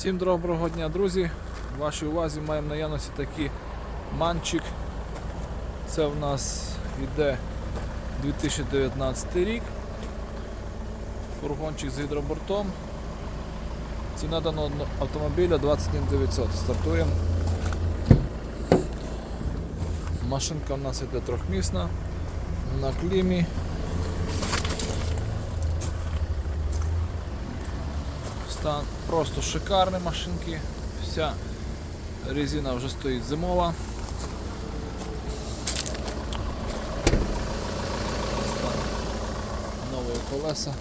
Всім доброго дня, друзі! В вашій увазі маємо наявності такий манчик. Це в нас йде 2019 рік. Фургончик з гідробортом. Ціна даного автомобіля 21 900. Стартуємо. Машинка у нас йде трьохмісна на клімі. Стан просто шикарні машинки. Вся резина вже стоїть зимова. Нові колеса.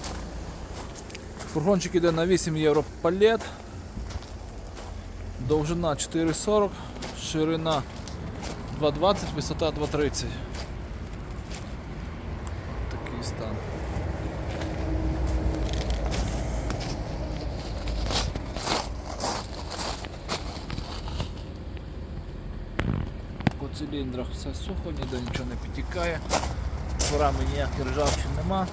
Фургончик іде на 8 євро палет. Довжина 4,40, ширина 2,20, висота 2,30. Такий стан. По циліндрах все сухо, ніде нічого не підтікає. Дворами ніяких ржавчин нема.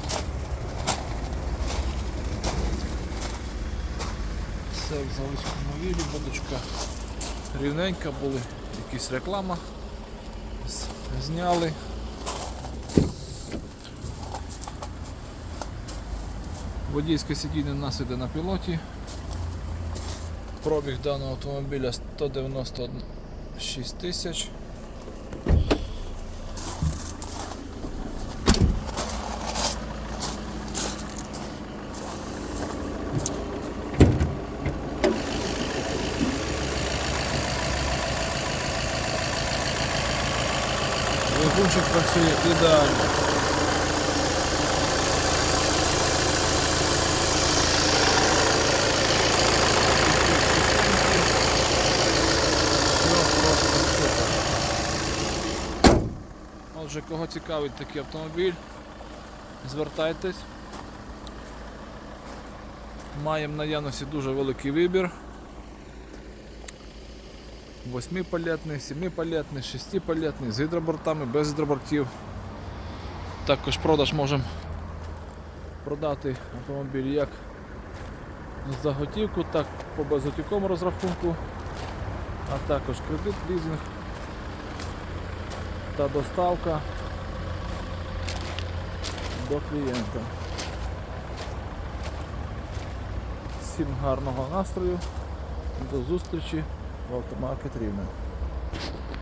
Все в заводському вілі, будочка рівненька, були якісь реклама. Зняли. Водійське сидіння у нас іде на пілоті. Пробіг даного автомобіля 196 тисяч. Двигунчик працює ідеально. Отже, кого цікавить такий автомобіль, звертайтесь. Маємо наявності дуже великий вибір. 8-палетний, 7-палетний, 6-палетний, з гідробортами, без гідробортів. Також продаж можемо продати автомобіль як за готівку, так по безготівковому розрахунку, а також кредит, лізинг та доставка до клієнта. Всім гарного настрою, до зустрічі about the market you arena.